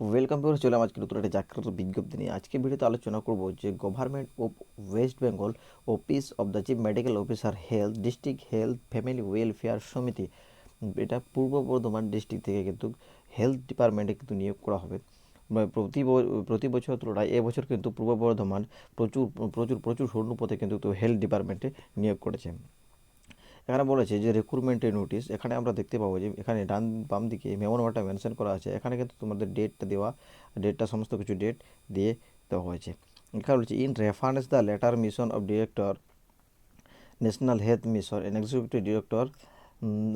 Welcome করে চলে আজকে নতুন একটা চাকরির বিজ্ঞপ্তি নিয়ে। আজকে ভিডিওতে আলোচনা করব যে government of West Bengal office of the chief medical officer health district health family welfare সমিতি এটা পূর্ব বর্ধমান ডিস্ট্রিক্ট থেকে কিন্তু হেলথ ডিপার্টমেন্টে কিন্তু নিয়োগ করা হবে। প্রতি ব- প্রতি বছর তুলনায় এবছর কিন্তু পূর্ব বর্ধমান প্রচুর প্রচুর প্রচুর স্বর্ণপথে কিন্তু হেলথ ডিপার্টমেন্টে নিয়োগ করেছে। এখানে বলেছে যে রিক্রুটমেন্টের নোটিশ এখানে আমরা দেখতে পাবো যে এখানে ডান, বাম দিকে মেমো নাম্বারটা মেনশন করা আছে। এখানে কিন্তু তোমাদের ডেটটা দেওয়া ডেটটা সমস্ত কিছু ডেট দিয়ে দেওয়া হয়েছে। এখানে বলছে in reference the letter mission of director national health mission N executive director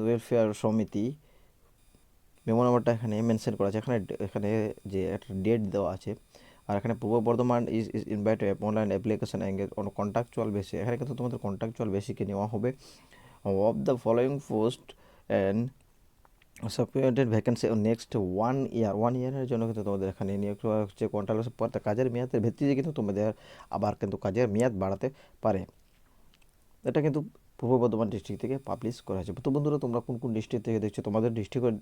welfare সমিতি মেমো নাম্বারটা এখানে মেনশন করা আছে। এখানে এখানে যে একটা ডেট দেওয়া আছে, আর এখানে পূর্ব Bardhaman is is invite online application engage on contractual বেসে এখানে কিন্তু তোমাদের কন্ট্রাকচুয়াল বেসিকে নেওয়া হবে। Of the following post and supplemented vacancy next one year one ইয়ারের জন্য কিন্তু তোমাদের এখানে নিয়োগ হচ্ছে। কন্ট্রাক্ট পর কাজের মেয়াদের ভিত্তিতে কিন্তু তোমাদের আবার কিন্তু কাজের মেয়াদ বাড়াতে পারে। এটা কিন্তু পূর্ব বর্ধমান ডিস্ট্রিক্ট থেকে পাবলিশ করা হয়েছে। তো বন্ধুরা, তোমরা কোন কোন ডিস্ট্রিক্ট থেকে দেখছ, তোমাদের ডিস্ট্রিক্টের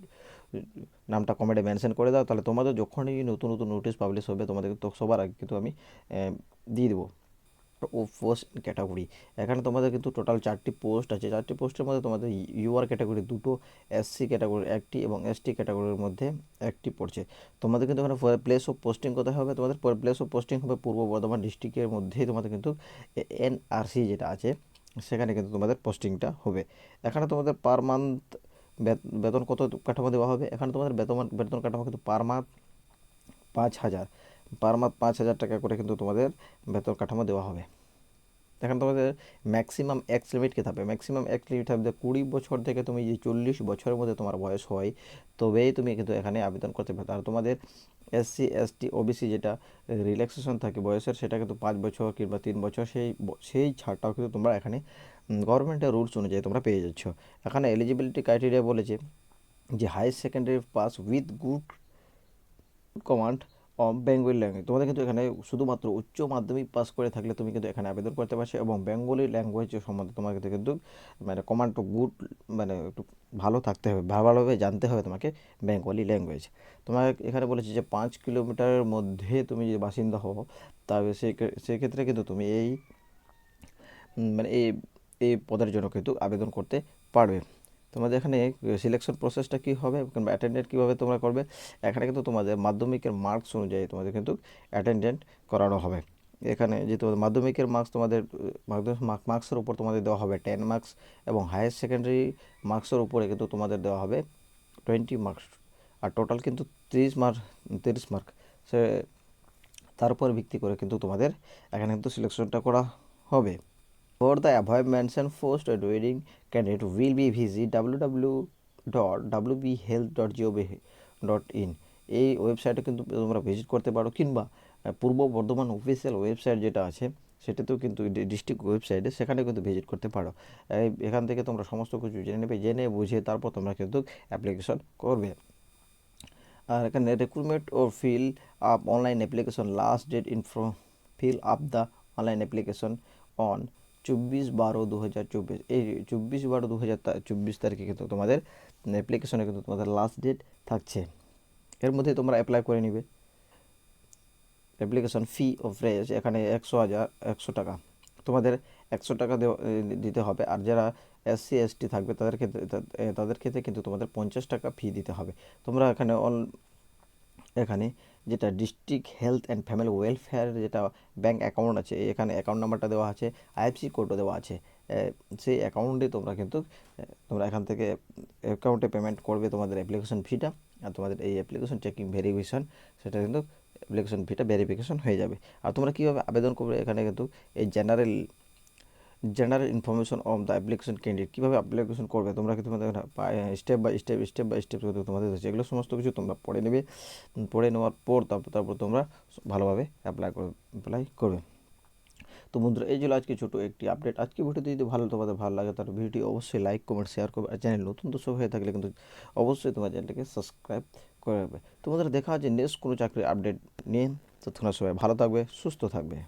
নামটা কমেন্টে মেনশন করে দাও। তাহলে তোমাদের যখনই নতুন নতুন নোটিশ পাবলিশ হবে, তোমাদের তো সবার আগে কিন্তু আমি দিয়ে দেবো। ও পোস্ট ক্যাটাগরি এখানে তোমাদের কিন্তু টোটাল চারটি পোস্ট আছে। চারটি পোস্টের মধ্যে তোমাদের ইউআর ক্যাটাগরি দুটো এসসি ক্যাটাগরি একটি এবং এসটি ক্যাটাগরির মধ্যে একটি পড়ছে। তোমাদের কিন্তু এখানে প্লেস অফ পোস্টিং কোথায় হবে। তোমাদের প্লেস অফ পোস্টিং হবে পূর্ব বর্ধমান ডিস্ট্রিক্টের মধ্যেই তোমাদের কিন্তু এনআরসি যেটা আছে, সেখানে কিন্তু তোমাদের পোস্টিংটা হবে। এখানে তোমাদের পার মান্থ বেতন কত কাঠামো দেওয়া হবে? এখানে তোমাদের বেতন বেতন কাঠামো কিন্তু পার মান্থ পাঁচ হাজার। পার মান্থ পাঁচ হাজার টাকা করে কিন্তু তোমাদের বেতন কাঠামো দেওয়া হবে। এখানে তোমাদের ম্যাক্সিমাম এক্স লিমিট কে থাকবে? ম্যাক্সিমাম এক্স লিমিট থাকবে কুড়ি বছর থেকে তুমি যে চল্লিশ বছরের মধ্যে তোমার বয়স হয়, তবেই তুমি কিন্তু এখানে আবেদন করতে পারো আর তোমাদের এসসি এসটি ওবিসি যেটা রিল্যাক্সেশন থাকে বয়সের, সেটা কিন্তু পাঁচ বছর কিংবা তিন বছর, সেই সেই ছাড়টাও কিন্তু তোমরা এখানে গভর্নমেন্টের রুলস অনুযায়ী তোমরা পেয়ে যাচ্ছ। এখানে এলিজিবিলিটি ক্রাইটেরিয়া বলেছে যে high secondary pass with good command Bengali language তোমাদের কিন্তু এখানে শুধুমাত্র উচ্চ মাধ্যমিক পাস করে থাকলে তুমি কিন্তু এখানে আবেদন করতে পারছ এবং বেঙ্গলি ল্যাঙ্গুয়েজ সম্বন্ধে তোমাকে কিন্তু মানে কমান্ড টু গুড মানে একটু ভালো থাকতে হবে ভালো ভালোভাবে জানতে হবে তোমাকে বেঙ্গলি ল্যাঙ্গুয়েজ তোমার এখানে বলেছে যে পাঁচ কিলোমিটারের মধ্যে তুমি যদি বাসিন্দা হও তবে সেই সেক্ষেত্রে কিন্তু তুমি এই মানে এই এই পদের জন্য কিন্তু আবেদন করতে পারবে। তোমাদের এখানে সিলেকশন প্রসেসটা কী হবে কিংবা অ্যাটেন্ডেন্ট কীভাবে তোমরা করবে? এখানে কিন্তু তোমাদের মাধ্যমিকের মার্কস অনুযায়ী তোমাদের কিন্তু অ্যাটেন্ডেন্ট করানো হবে। এখানে যে তোমাদের মাধ্যমিকের মার্কস তোমাদের, মাধ্যমিক মার্কসের উপর তোমাদের দেওয়া হবে টেন মার্কস এবং হায়ার সেকেন্ডারি মার্কসের উপরে কিন্তু তোমাদের দেওয়া হবে টোয়েন্টি মার্কস আর টোটাল কিন্তু তিরিশ মার্ক তিরিশ মার্ক সে, তার উপর ভিত্তি করে কিন্তু তোমাদের এখানে কিন্তু সিলেকশনটা করা হবে। For the above mentioned post a wedding candidate will be visit www.wbhealth.gov.in এই ওয়েবসাইটে কিন্তু তোমরা ভিজিট করতে পারো কিংবা পূর্ব বর্ধমান অফিসিয়াল ওয়েবসাইট যেটা আছে, সেটাতেও কিন্তু ডিস্ট্রিক্ট ওয়েবসাইটে সেখানে কিন্তু ভিজিট করতে পারো। এখান থেকে তোমরা সমস্ত কিছু জেনে নেবে, জেনে বুঝে তারপর তোমরা কিন্তু অ্যাপ্লিকেশন করবে। আর এখানে recruitment O fill up online application last date in fill up the online application on চব্বিশ বারো দু হাজার চব্বিশ। এই চব্বিশ বারো দু হাজার চব্বিশ তারিখে কিন্তু তোমাদের অ্যাপ্লিকেশনে কিন্তু তোমাদের লাস্ট ডেট থাকছে। এর মধ্যে তোমরা অ্যাপ্লাই করে নিবে। অ্যাপ্লিকেশন ফি অফ রেজ এখানে একশো হাজার, একশো টাকা। তোমাদের একশো টাকা দিতে হবে। আর যারা এসসি এসটি থাকবে, তাদের ক্ষেত্রে তাদের ক্ষেত্রে কিন্তু তোমাদের পঞ্চাশ টাকা ফি দিতে হবে। তোমরা এখানে অল এখানে যেটা district health and family welfare যেটা ব্যাঙ্ক অ্যাকাউন্ট আছে, এখানে অ্যাকাউন্ট নাম্বারটা দেওয়া আছে আইএফসি কোডও দেওয়া আছে। সেই অ্যাকাউন্টে তোমরা কিন্তু তোমরা এখান থেকে অ্যাকাউন্টে পেমেন্ট করবে তোমাদের অ্যাপ্লিকেশন ফিটা আর তোমাদের এই অ্যাপ্লিকেশন চেকিং ভেরিফিকেশন সেটা কিন্তু অ্যাপ্লিকেশন ফিটা ভেরিফিকেশন হয়ে যাবে। আর তোমরা কীভাবে আবেদন করবে, এখানে কিন্তু এই general general information of the application candidate কীভাবে অ্যাপ্লিকেশন করবে? তোমরা কিন্তু তোমাদের step by step step by step তোমাদের রয়েছে এগুলো সমস্ত কিছু তোমরা পড়ে নেবে। পড়ে নেওয়ার পর তারপর তারপর তোমরা ভালোভাবে অ্যাপ্লাই করবে অ্যাপ্লাই করবে। তো বন্ধুরা, এই ছিল আজকে ছোটো একটি আপডেট আজকে ভিডিওটি যদি ভালো তোমাদের ভালো লাগে, তাহলে ভিডিওটি অবশ্যই লাইক কমেন্ট শেয়ার করবে। আর চ্যানেল নতুন দর্শক হয়ে থাকলে কিন্তু অবশ্যই তোমার চ্যানেলটাকে সাবস্ক্রাইব করে রাখবে। তোমাদের দেখা হচ্ছে নেক্সট কোনো চাকরির আপডেট নিয়ে। ততক্ষণ সবাই ভালো থাকবে, সুস্থ থাকবে।